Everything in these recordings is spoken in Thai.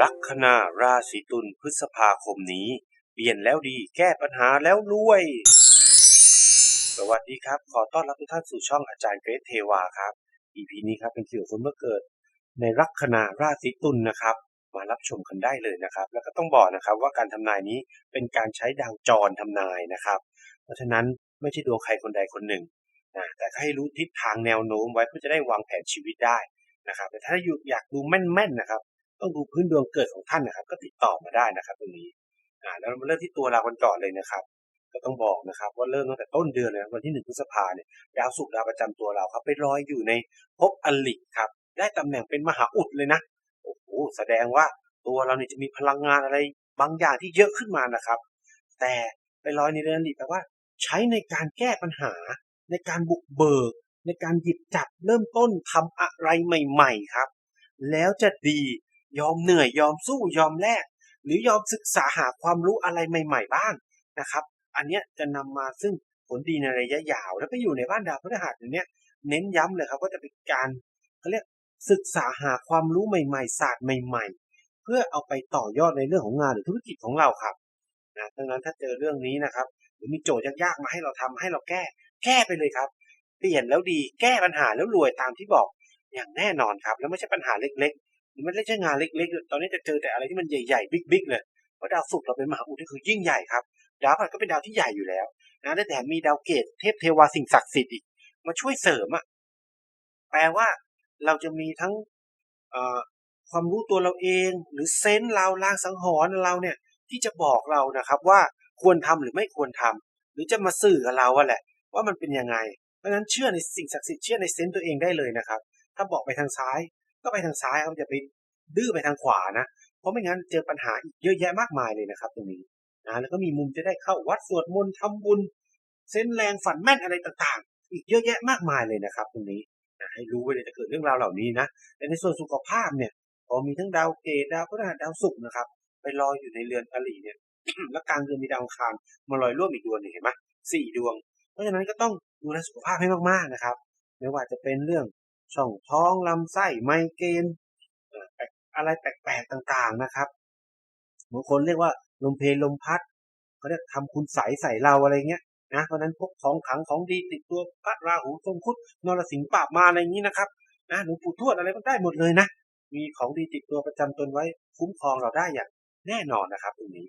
ลัคนาราศีตุลพฤษภาคมนี้ เปลี่ยนแล้วดีแก้ปัญหาแล้วรวย สวัสดีครับ ขอต้อนรับทุกท่านสู่ช่องอาจารย์เกรทเทวาครับ EP นี้ครับเป็นเกี่ยวกับคนเมื่อเกิด ในลัคนาราศีตุลนะครับ มารับชมกันได้เลยนะครับ แล้วก็ต้องบอกนะครับว่าการทำนายนี้เป็นการใช้ดาวจรทำนายนะครับ เพราะฉะนั้นไม่ใช่ดวงใครคนใดคนหนึ่งนะแต่ให้รู้ทิศทางแนวโน้มไว้เพื่อจะได้วางแผนชีวิตได้นะครับแต่ถ้าอยู่อยากดูแม่นๆนะครับ ต้องดูพื้นดวงเกิดของท่านนะครับ ก็ติดต่อมาได้นะครับ ตรงนี้อ่าแล้วมาเริ่มที่ตัวเรากันก่อนเลยนะครับก็ต้องบอกนะครับ ว่าเริ่มตั้งแต่ต้นเดือนเลยวันที่หนึ่งพฤษภาเนี่ยดาวศุกร์ดาวประจำตัวเราครับไปลอยอยู่ในภพอลิครับ ได้ตำแหน่งเป็นมหาอุดเลยนะโอ้โหแสดงว่าตัวเราเนี่ยจะมีพลังงานอะไรบางอย่างที่เยอะขึ้นมานะครับ แต่ไปลอยในเรือนอลิแปลว่า ใช้ในการแก้ปัญหา ในการบุกเบิก ในการหยิบจับเริ่มต้นทำอะไรใหม่ ๆครับ แล้วจะดี ยอมเหนื่อยยอมสู้ยอมแลกหรือยอมศึกษาหาความรู้อะไรใหม่ ๆ บ้างนะครับ อันเนี้ยจะนำมาซึ่งผลดีในระยะยาว แล้วก็อยู่ในบ้านดาวพฤหัสอย่างเนี้ยเน้นย้ำเลยครับว่าจะเป็นการเขาเรียกศึกษาหาความรู้ใหม่ ๆ ศาสตร์ใหม่ ๆ เพื่อเอาไปต่อยอดในเรื่องของงานหรือธุรกิจของเราครับนะดังนั้นถ้าเจอเรื่องนี้นะครับ หรือมีโจทย์ยากๆมาให้เราทำให้เราแก้ แก้ไปเลยครับ เปลี่ยนแล้วดีแก้ปัญหาแล้วรวยตามที่บอกอย่างแน่นอนครับ แล้วไม่ใช่ปัญหาเล็กๆ มันไม่ใช่งานเล็กๆ ตอนนี้จะเจอแต่อะไรที่มันใหญ่ๆ บิ๊กๆ เลยเพราะดาวศุกร์เราเป็นมหาอุดที่คือยิ่งใหญ่ครับ ดาวพฤหัสก็เป็นดาวที่ใหญ่อยู่แล้วนะแต่มีดาวเกตเทพเทวาสิ่งศักดิ์สิทธิ์อีก มาช่วยเสริมอะแปลว่าเราจะมีทั้งความรู้ตัวเราเอง หรือเซนส์เราลางสังหรณ์เราเนี่ยที่จะบอกเรานะครับว่าควรทำหรือไม่ควรทำหรือจะมาสื่อกับเราว่าแหละ ว่ามันเป็นยังไง เพราะฉะนั้นเชื่อในสิ่งศักดิ์สิทธิ์เชื่อในเซนส์ตัวเองได้เลยนะครับ ถ้าบอกไปทางซ้าย ก็ไปทางซ้ายครับอย่าไปดื้อไปทางขวานะ เพราะไม่งั้นเจอปัญหาอีกเยอะแยะมากมายเลยนะครับ ตรงนี้นะแล้วก็มีมุมจะได้เข้าวัดสวดมนต์ทำบุญ เส้นแรงฝันแม่นอะไรต่างๆ อีกเยอะแยะมากมายเลยนะครับ ตรงนี้นะให้รู้ไว้เลยจะเกิดเรื่องราวเหล่านี้นะแต่ในส่วนสุขภาพเนี่ยพอมีทั้งดาวเกตดาวพฤหัสดาวศุกร์นะครับ ไปลอยอยู่ในเรือนอลีเนี่ยแล้วกลางเดือนมีดาวคารมาลอยร่วมอีกดวงหนึ่งเห็นไหมสี่ดวง เพราะฉะนั้นก็ต้องดูแลสุขภาพให้มากๆนะครับ ไม่ว่าจะเป็นเรื่อง ช่องท้องลำไส้ไมเกรนอะไรแปลกๆต่างๆนะครับบางคนเรียกว่าลมเพลลมพัดเขาเรียกทำคุณใสใส่เราอะไรเงี้ยนะเพราะนั้นพกของขังของดีติดตัวพระราหูทรงคุดนรสิงห์ปราบมาอะไรอย่างนี้นะครับนะหลวงปู่ทวดอะไรมันได้หมดเลยนะ มีของดีติดตัวประจำตนไว้ คุ้มครองเราได้อย่างแน่นอนนะครับตรงนี้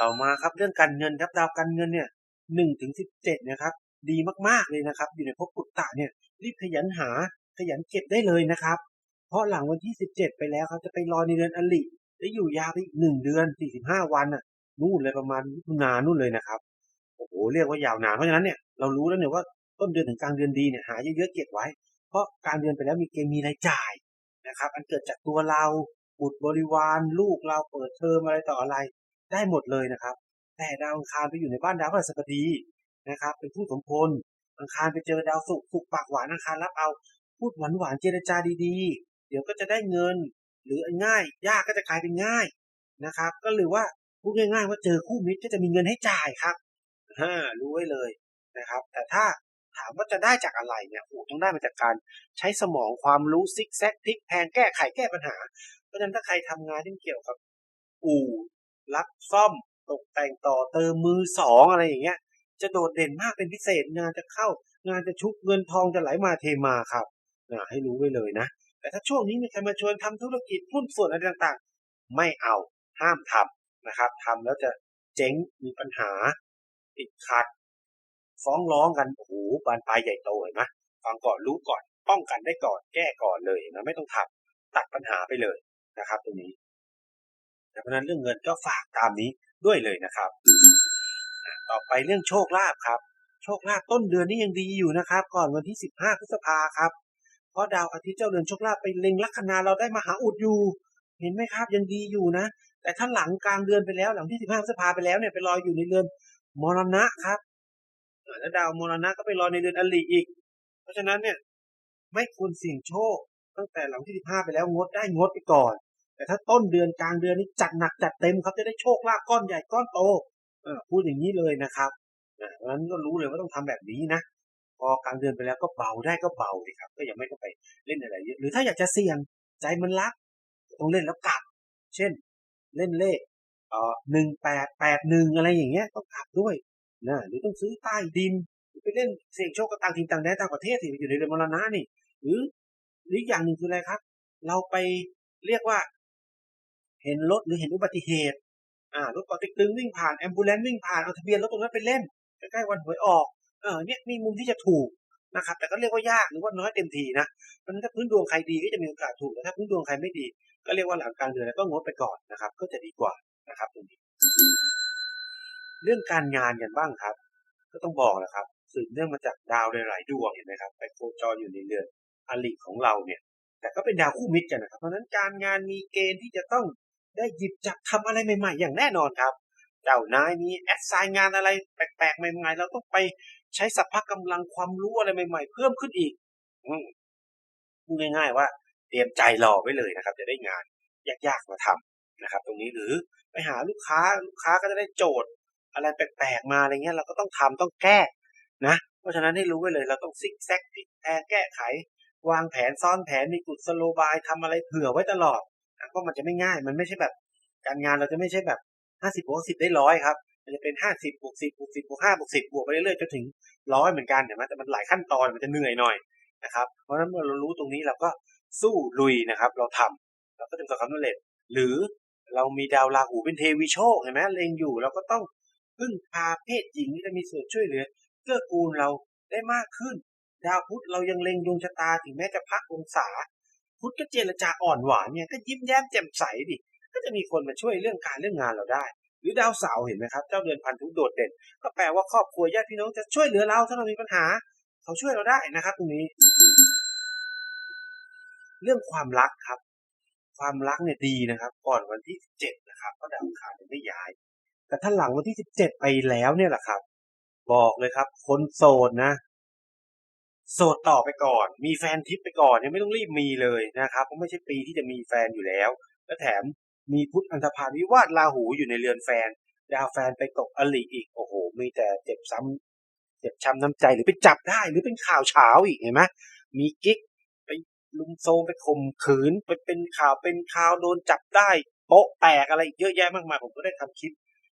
ต่อมาครับเรื่องการเงินครับดาวการเงินเนี่ยหนึ่งถึงสิบเจ็ดนะครับ ดีมากๆเลยนะครับ อยู่ในภพกุตตะเนี่ยรีบขยันหาขยันเก็บได้เลยนะครับ เพราะหลังวันที่สิบเจ็ดไปแล้วเขาจะไปรอในเดือนอลิและอยู่ยาวไปอีกหนึ่งเดือนสี่สิบห้าวันน่ะนู่นเลยประมาณมิถุนานู่นเลยนะครับโอ้โหเรียกว่ายาวนานเพราะฉะนั้นเนี่ยเรารู้แล้วเนี่ยว่าต้นเดือนถึงกลางเดือนดีเนี่ยหาเยอะๆเก็บไว้ เพราะกลางเดือนไปแล้วมีเกณฑ์มีรายจ่ายนะครับ อันเกิดจากตัวเราบุตรบริวารลูกเราเปิดเทอมอะไรต่ออะไรได้หมดเลยนะครับ แต่ดาวอังคารไปอยู่ในบ้านดาวพฤหัสบดี นะครับ เป็นผู้สมพลอังคารไปเจอดาวศุกร์ศุกปากหวานอังคารรับเอา พูดหวานหวานเจรจาดีๆ เดี๋ยวก็จะได้เงิน หรือง่ายยากก็จะกลายเป็นง่ายนะครับ ก็หรือว่าพูดง่ายๆว่าเจอคู่มิตรก็จะมีเงินให้จ่ายครับฮ่ารู้ไว้เลยนะครับ แต่ถ้าถามว่าจะได้จากอะไรเนี่ยโอ้ต้องได้มาจากการใช้สมองความรู้ซิกแซกพลิกแพงแก้ไขแก้ปัญหา เพราะฉะนั้นถ้าใครทำงานที่เกี่ยวกับ อู่รับซ่อมตกแต่งต่อเติมมือสองอะไรอย่างเงี้ย จะโดดเด่นมากเป็นพิเศษงานจะเข้า งานจะชุบเงินทองจะไหลมาเทมาครับนะให้รู้ไว้เลยนะ แต่ถ้าช่วงนี้มีใครมาชวนทำธุรกิจหุ้นส่วนอะไรต่างๆ ไม่เอาห้ามทำนะครับทำแล้วจะเจ๊งมีปัญหา ติดขัด ฟ้องร้องกันโอ้โหบานปลายใหญ่โตเห็นไหมฟังก่อนรู้ก่อน ป้องกันได้ก่อนแก้ก่อนเลยนะไม่ต้องทำตัดปัญหาไปเลยนะครับ ตรงนี้เพราะนั้นเรื่องเงินก็ฝากตามนี้ด้วยเลยนะครับ ต่อไปเรื่องโชคลาภครับ โชคลาภต้นเดือนนี้ยังดีอยู่นะครับ ก่อนวันที่ 15พฤษภาครับ เพราะดาวอาทิตย์เจ้าเรือนโชคลาภไปเล็งลัคนาเราได้มหาอุดอยู่ เห็นไหมครับยังดีอยู่นะ แต่ถ้าหลังกลางเดือนไปแล้วหลังที่ 15พฤษภาไปแล้วเนี่ยไปลอยอยู่ในเรือนมรณะครับแล้วดาวมรณะก็ไปลอยในเดือนอลีอีก เพราะฉะนั้นเนี่ยไม่ควรเสี่ยงโชค ตั้งแต่หลังที่15ไปแล้วงดได้งดไปก่อน แต่ถ้าต้นเดือนกลางเดือนนี้จัดหนักจัดเต็มครับจะได้โชคลาภก้อนใหญ่ก้อนโต พูดอย่างนี้เลยนะครับเพราะนั้นก็รู้เลยว่าต้องทำแบบนี้นะ พอกลางเดือนไปแล้วก็เบาได้ก็เบาดีครับ ก็ยังไม่ต้องไปเล่นอะไรเยอะ หรือถ้าอยากจะเสี่ยงใจมันรัก ต้องเล่นแล้วกลับ เช่น เล่นเลขเอ่อหนึ่งแปดแปดหนึ่งอะไรอย่างเงี้ยต้องกลับด้วยนะหรือต้องซื้อใต้ดินไปเล่นเสี่ยงโชคกับต่างถิ่นต่างแดนต่างประเทศที่อยู่ในเรือนมรณะนี่ หรือหรืออีกอย่างหนึ่งคืออะไรครับ เราไปเรียกว่า เห็นรถหรือเห็นอุบัติเหตุ อ่ารถปอติ๊กตึงวิ่งผ่านแอมบูเลนวิ่งผ่านเอาทะเบียนรถตรงนั้นไปเล่นใกล้ๆวันหวยออกเออเนี่ยมีมุมที่จะถูกนะครับแต่ก็เรียกว่ายากหรือว่าน้อยเต็มทีนะมันถ้าพื้นดวงใครดีก็จะมีโอกาสถูกแต่ถ้าพื้นดวงใครไม่ดี ก็เรียกว่าหลังกลางเดือนแล้วก็งดไปก่อนนะครับ ก็จะดีกว่านะครับตรงนี้ เรื่องการงานกันบ้างครับ ก็ต้องบอกนะครับสืบเนื่องมาจากดาวหลายๆดวงเห็นไหมครับไปโคจรอยู่ในเรือนอลิของเราเนี่ย แต่ก็เป็นดาวคู่มิตรกันนะครับเพราะนั้นการงานมีเกณฑ์ที่จะต้อง ได้หยิบจับทำอะไรใหม่ ๆ อย่างแน่นอนครับ เจ้านายมีแอดไซน์งานอะไรแปลกๆใหม่ๆเราต้องไปใช้สัพพะกำลังความรู้อะไรใหม่ ๆ เพิ่มขึ้นอีกอืมพูดง่าย ๆ ว่า เตรียมใจรอไว้เลยนะครับ จะได้งานยากๆมาทำนะครับ ตรงนี้หรือไปหาลูกค้าลูกค้าก็จะได้โจทย์ อะไรแปลกๆมาอะไรเงี้ยเราก็ต้องทำต้องแก้นะเพราะฉะนั้นให้รู้ไว้เลยเราต้องซิกแซกพลิกแพงแก้ไข วางแผนซ้อนแผนมีกุศโลบายทำอะไรเผื่อไว้ตลอด เพราะมันจะไม่ง่าย มันไม่ใช่แบบการงานเราจะไม่ใช่แบบห้าสิบบวกสิบได้ร้อยครับมันจะเป็นห้าสิบบวกสิบบวกสิบบวกห้าบวกสิบบวกไปเรื่อยๆจนถึงร้อยเหมือนกันเห็นไหมแต่มันหลายขั้นตอนมันจะเหนื่อยหน่อยนะครับ เพราะฉะนั้นเมื่อเรารู้ตรงนี้เราก็สู้ลุยนะครับ เราทำเราก็จะประสบความสำเร็จ หรือเรามีดาวราหูเป็นเทวีโชคเห็นไหมเล็งอยู่เราก็ต้องพึ่งพาเพศหญิงที่จะมีส่วนช่วยเหลือเกื้อกูลเราได้มากขึ้น ดาวพุธเรายังเล็งดวงชะตาถึงแม้จะพักองศา พุธก็เจรจาอ่อนหวานเนี่ยก็ยิ้มแย้มแจ่มใสดิ ก็จะมีคนมาช่วยเรื่องการเรื่องงานเราได้ หรือดาวเสาเห็นไหมครับ เจ้าเดือนพันธุโดดเด่น ก็แปลว่าครอบครัวญาติพี่น้องจะช่วยเหลือเราถ้าเรามีปัญหา เขาช่วยเราได้นะครับตรงนี้ เรื่องความรักครับ ความรักเนี่ยดีนะครับ ก่อนวันที่สิบเจ็ดนะครับเพราะดาวอังคารยังไม่ย้าย แต่ถ้าหลังวันที่สิบเจ็ดไปแล้วเนี่ยแหละครับ บอกเลยครับ คนโสดนะ โสดต่อไปก่อน มีแฟนทิปไปก่อนยังไม่ต้องรีบมีเลยนะครับเพราะไม่ใช่ปีที่จะมีแฟนอยู่แล้ว และแถมมีพุทธอันธพาลวิวาทราหูอยู่ในเรือนแฟนดาวแฟนไปตกอลิอีกโอ้โห มีแต่เจ็บซ้ำเจ็บช้ำน้ำใจหรือไปจับได้หรือเป็นข่าวเช้าอีกเห็นไหมมีกิ๊กไปลุมโซมไปข่มขืนไปเป็นข่าวเป็นข่าวโดนจับได้โป๊ะแตกอะไรเยอะแยะมากมายผมก็ได้ทำคลิป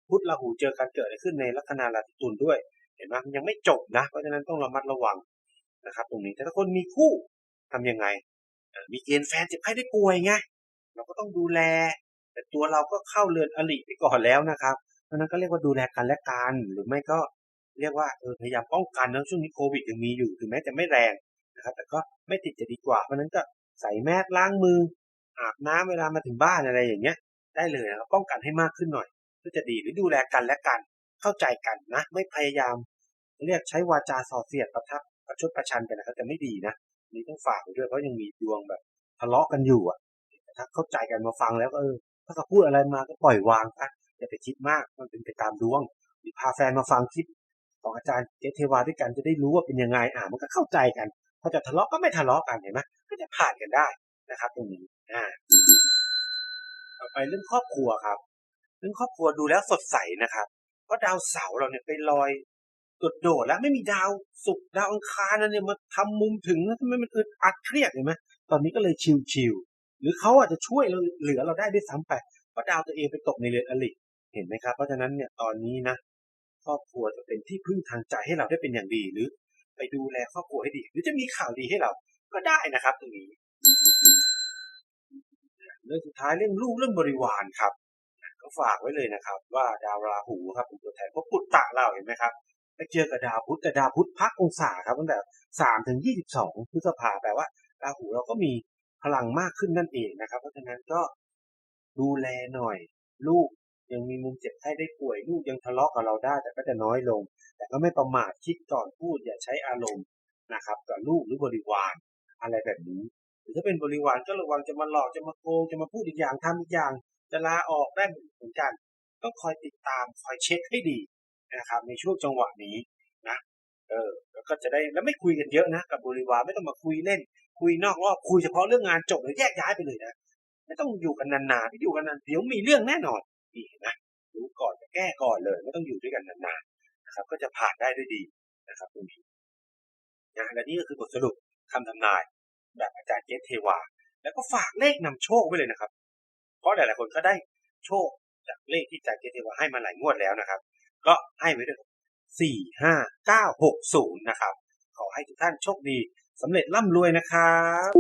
พุทธราหูเจอการเกิดอะไรขึ้นในลัคนาราศีตุลด้วย เห็นไหมยังไม่จบนะ เพราะฉะนั้นต้องระมัดระวัง นะครับ ตรงนี้แต่ถ้าคนมีคู่ทำยังไง มีเกณฑ์แฟนเจ็บไข้ได้ป่วยไงเราก็ต้องดูแล แต่ตัวเราก็เข้าเรือนอลิไปก่อนแล้วนะครับเพราะนั้นก็เรียกว่าดูแลกันและกันหรือไม่ก็เรียกว่าเออพยายามป้องกันนะช่วงนี้โควิดยังมีอยู่ถึงแม้จะไม่แรงนะครับ แต่ก็ไม่ติดจะดีกว่าเพราะนั้นก็ใส่แมสล้างมือ อาบน้ำเวลามาถึงบ้านอะไรอย่างเงี้ย ได้เลยนะครับป้องกันให้มากขึ้นหน่อยก็จะดีหรือดูแลกันและกัน เข้าใจกันนะ ไม่พยายาม เรียกใช้วาจาส่อเสียดประทับ ประชดประชันกันนะครับจะไม่ดีนะนี่ต้องฝากไว้ด้วยเพราะยังมีดวงแบบทะเลาะกันอยู่อะถ้าเข้าใจกันมาฟังแล้วก็เออถ้าเขาพูดอะไรมาก็ปล่อยวางไปอย่าไปคิดมากมันเป็นไปตามดวงหรือพาแฟนมาฟังคลิปของอาจารย์เจเทวาด้วยกันจะได้รู้ว่าเป็นยังไงอ่ามันก็เข้าใจกันพอจะทะเลาะก็ไม่ทะเลาะกันเห็นไหมก็จะผ่านกันได้นะครับ ตรงนี้อ่าต่อไปเรื่องครอบครัวครับ เรื่องครอบครัวดูแล้วสดใสนะครับเพราะดาวเสาร์เราเนี่ยไปลอย โดดแล้วไม่มีดาวศุกร์ดาวอังคารนั่นเนี่ยมาทำมุมถึงทำไมมันอึดอัดเครียดเห็นไหมตอนนี้ก็เลยชิลๆหรือเขาอาจจะช่วยเราเหลือเราได้ด้วยซ้ำไปเพราะดาวตัวเองไปตกในเรือนอลิเห็นไหมครับ เพราะฉะนั้นเนี่ยตอนนี้นะครอบครัวจะเป็นที่พึ่งทางใจให้เราได้เป็นอย่างดีหรือ ไปดูแลครอบครัวให้ดี หรือจะมีข่าวดีให้เราก็ได้นะครับ ตรงนี้เรื่องสุดท้ายเรื่องลูกเรื่องบริวารครับก็ฝากไว้เลยนะครับ ว่าดาวราหูครับเป็นตัวแทนพวกปุตตะเราเห็นไหมครับ ไปเจอกับดาวพุธแต่ดาวพุธพักองศาครับตั้งแต่สามถึงยี่สิบสองพฤษภาแปลว่าราหูเราก็มีพลังมากขึ้นนั่นเองนะครับ เพราะฉะนั้นก็ดูแลหน่อย ลูกยังมีมุมเจ็บไข้ได้ป่วยลูกยังทะเลาะกับเราได้ แต่ก็จะน้อยลง แต่ก็ไม่ประมาทคิดก่อนพูดอย่าใช้อารมณ์นะครับกับลูกหรือบริวารอะไรแบบนี้หรือถ้าเป็นบริวารก็ระวังจะมาหลอกจะมาโกงจะมาพูดอีกอย่างทำอีกอย่าง จะลาออกได้เหมือนกันต้องคอยติดตามคอยเช็คให้ดี นะครับ ในช่วงจังหวะนี้นะเออแล้วก็จะได้แล้วไม่คุยกันเยอะนะกับบริวารไม่ต้องมาคุยเล่น คุยนอกรอบคุยเฉพาะเรื่องงานจบแล้วแยกย้ายไปเลยนะไม่ต้องอยู่กันนานๆที่อยู่กันนานเดี๋ยวมีเรื่องแน่นอนนี่นะรู้ก่อนจะแก้ก่อนเลย ไม่ต้องอยู่ด้วยกันนานๆนะครับ ก็จะผ่านได้ด้วยดีนะครับตรงนี้นะและนี่ก็คือบทสรุปคำทำนายแบบอาจารย์เจษเทวา แล้วก็ฝากเลขนำโชคไว้เลยนะครับ เพราะหลายๆคนก็ได้โชคจากเลขที่อาจารย์เกรทเทวาให้มาหลายงวดแล้วนะครับ ก็ให้ไว้ด้วยสี่ห้าเก้าหกศูนย์นะครับ ขอให้ทุกท่านโชคดีสำเร็จร่ำรวยนะครับ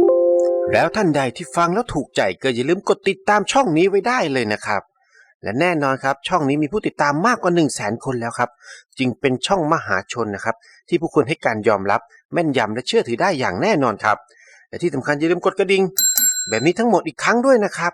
แล้วท่านใดที่ฟังแล้วถูกใจก็อย่าลืมกดติดตามช่องนี้ไว้ได้เลยนะครับ และแน่นอนครับ ช่องนี้มีผู้ติดตามมากกว่า 1 0 0 0 0แสนคนแล้วครับ จึงเป็นช่องมหาชนนะครับ ที่ผู้คนให้การยอมรับแม่นยำและเชื่อถือได้อย่างแน่นอนครับ และที่สำคัญอย่าลืมกดกระดิ่งแบบนี้ทั้งหมดอีกครั้งด้วยนะครับ